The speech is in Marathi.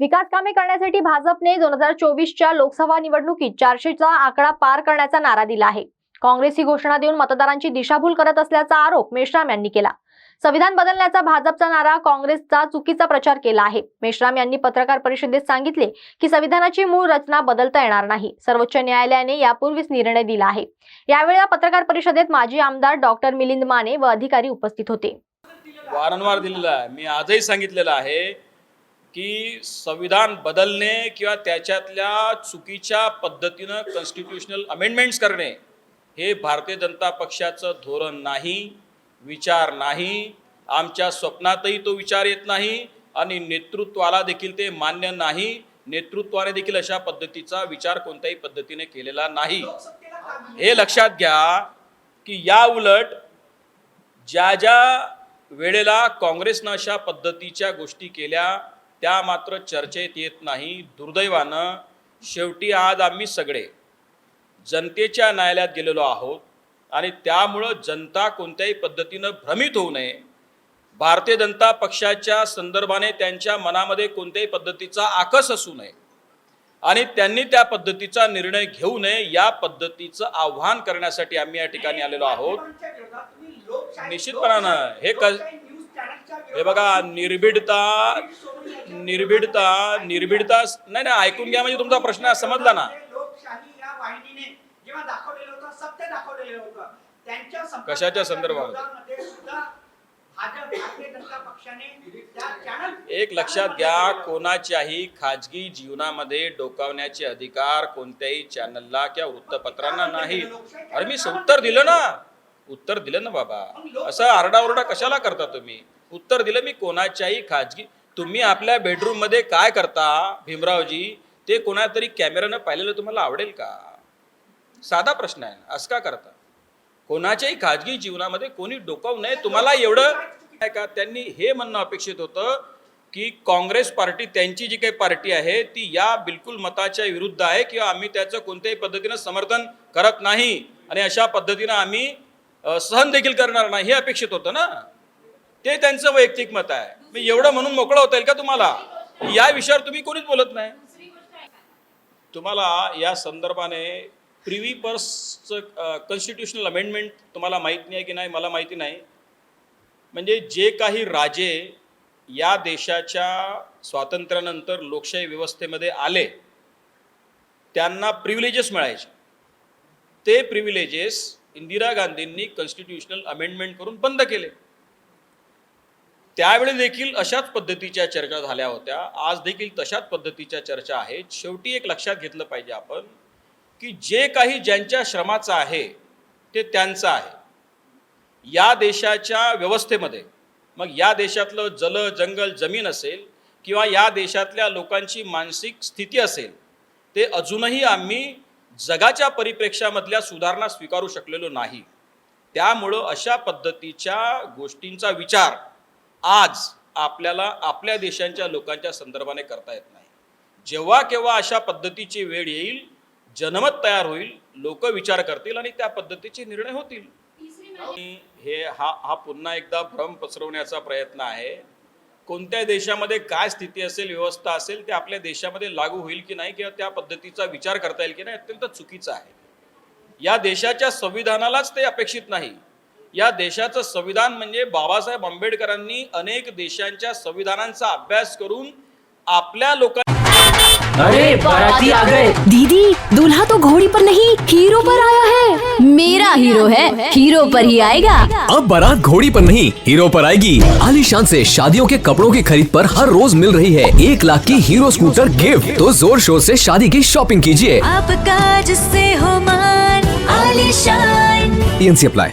विकास कामे करण्यासाठी भाजपने दोन हजार चोवीसच्या लोकसभा निवडणुकीत चारशेचा आकडा पार करण्याचा नारा दिला आहे. काँग्रेस ही घोषणा देऊन मतदारांची दिशाभूल करत असल्याचा आरोप मेश्राम यांनी केला. संविधान बदलण्याचा भाजपचा नारा काँग्रेसचा चुकीचा प्रचार केला आहे. मेश्राम यांनी पत्रकार परिषदेत सांगितले की संविधानाची मूळ रचना बदलता येणार नाही. सर्वोच्च न्यायालयाने यापूर्वीच निर्णय दिला आहे. यावेळी या पत्रकार परिषदेत माजी आमदार डॉक्टर मिलिंद माने व अधिकारी उपस्थित होते. वारंवार दिलेला आहे. मी आजही सांगितलेलं आहे की संविधान बदलणे किंवा त्याच्यातल्या चुकीच्या पद्धतीनं कॉन्स्टिट्युशनल अमेंडमेंट्स करणे हे भारतीय जनता पक्षाचं धोरण नाही विचार नाही आमच्या स्वप्नातही तो विचार येत नाही आणि नेतृत्वाला देखील ते मान्य नाही. नेतृत्वाने देखील अशा पद्धतीचा विचार कोणत्याही पद्धतीने केलेला नाही. हे लक्षात घ्या की या उलट ज्या ज्या वेळेला काँग्रेसनं अशा पद्धतीच्या गोष्टी केल्या त्या मात्र चर्चेत येत नाही. दुर्दैवानं शेवटी आज आम्ही सगळे जनतेच्या न्यायालयात गेलेलो आहोत आणि त्यामुळं जनता कोणत्याही पद्धतीनं भ्रमित होऊ नये. भारतीय जनता पक्षाच्या संदर्भाने त्यांच्या मनामध्ये कोणत्याही पद्धतीचा आकस असू नये आणि त्यांनी त्या पद्धतीचा निर्णय घेऊ नये या पद्धतीचं आव्हान करण्यासाठी आम्ही या ठिकाणी आलेलो आहोत. निश्चितपणानं हे क हे बघा निर्भीडता निर्भीडता निर्भीडता नाही नाही ऐकून घ्या म्हणजे तुमचा प्रश्न समजला ना. कशाच्या संदर्भात? एक लक्षात घ्या कोणाच्याही खाजगी जीवनामध्ये डोकावण्याचे अधिकार कोणत्याही चॅनलला किंवा वृत्तपत्रांना नाही. अरे मी उत्तर दिलं ना. उत्तर दिलं ना बाबा. असं आरडाओरडा कशाला करता तुम्ही? उत्तर दिलं मी कोणाच्याही खाजगी तुम्ही आपल्या बेडरूममध्ये काय करता भीमरावजी? ते कोणातरी कॅमेऱ्यानं पाहिलेलं तुम्हाला आवडेल का? साधा प्रश्न आहे. असं का करता. कोणाच्याही खाजगी जीवनामध्ये कोणी डोकावू नये. तुम्हाला एवढं आहे का? त्यांनी हे म्हणणं अपेक्षित होतं की काँग्रेस पार्टी त्यांची जी काही पार्टी आहे ती या बिलकुल मताच्या विरुद्ध आहे किंवा आम्ही त्याचं कोणत्याही पद्धतीनं समर्थन करत नाही. आणि अशा पद्धतीनं आम्ही सहन देखील करणार नाही. हे अपेक्षित होतं ना? ते त्यांचं वैयक्तिक मत आहे. मी एवढं म्हणून मोकळं होता येईल का तुम्हाला? या विषयावर तुम्ही कोणीच बोलत नाही. तुम्हाला या संदर्भाने प्रिव्ही पर्सचं कॉन्स्टिट्युशनल अमेंडमेंट तुम्हाला माहीत नाही आहे की नाही मला माहिती नाही. म्हणजे जे काही राजे या देशाच्या स्वातंत्र्यानंतर लोकशाही व्यवस्थेमध्ये आले त्यांना प्रिव्हिलेजेस मिळायचे. ते प्रिव्हिलेजेस इंदिरा गांधींनी कॉन्स्टिट्युशनल अमेंडमेंट करून बंद केले. त्यावेळी देखील अशाच पद्धतीच्या चर्चा झाल्या होत्या. आज देखील तशाच पद्धतीच्या चर्चा आहेत. शेवटी एक लक्षात घेतलं पाहिजे आपण की जे काही ज्यांच्या श्रमाचं आहे ते त्यांचं आहे. या देशाच्या व्यवस्थेमध्ये मग या देशातलं जल जंगल जमीन असेल किंवा या देशातल्या लोकांची मानसिक स्थिती असेल ते अजूनही आम्ही जगाच्या परिप्रेक्ष्यामधल्या सुधारणा स्वीकारू शकलेलो नाही. त्यामुळं अशा पद्धतीच्या गोष्टींचा विचार आज आपल्याला आपल्या देशांच्या लोकांच्या संदर्भाने करता येत नाही. जेव्हा केव्हा अशा पद्धतीची वेळ येईल जनमत तयार होईल लोक विचार करतील आणि त्या पद्धतीचे निर्णय होतील. हे हा हा पुन्हा एकदा भ्रम पसरवण्याचा प्रयत्न आहे. कोणत्या देशामध्ये काय स्थिती असेल व्यवस्था असेल ते आपल्या देशामध्ये लागू होईल की नाही किंवा त्या पद्धतीचा विचार करता येईल की नाही अत्यंत चुकीचा आहे. या देशाच्या संविधानालाच ते अपेक्षित नाही. या देशाचं संविधान म्हणजे बाबासाहेब आंबेडकरांनी अनेक देशांच्या संविधानांचा अभ्यास करून आपल्या लोकांना अरे बाराती आ गए दीदी दूल्हा तो घोड़ी पर नहीं हीरो पर आया है. मेरा हीरो है हीरो पर ही आएगा. अब बारात घोड़ी पर नहीं हीरो पर आएगी. आलीशान से शादियों के कपड़ों की खरीद पर हर रोज मिल रही है एक लाख की हीरो स्कूटर गिफ्ट। तो ज़ोर शोर से शादी की शॉपिंग कीजिए। आपका जिससे हो मान आलिशान टीएनसी अप्लाई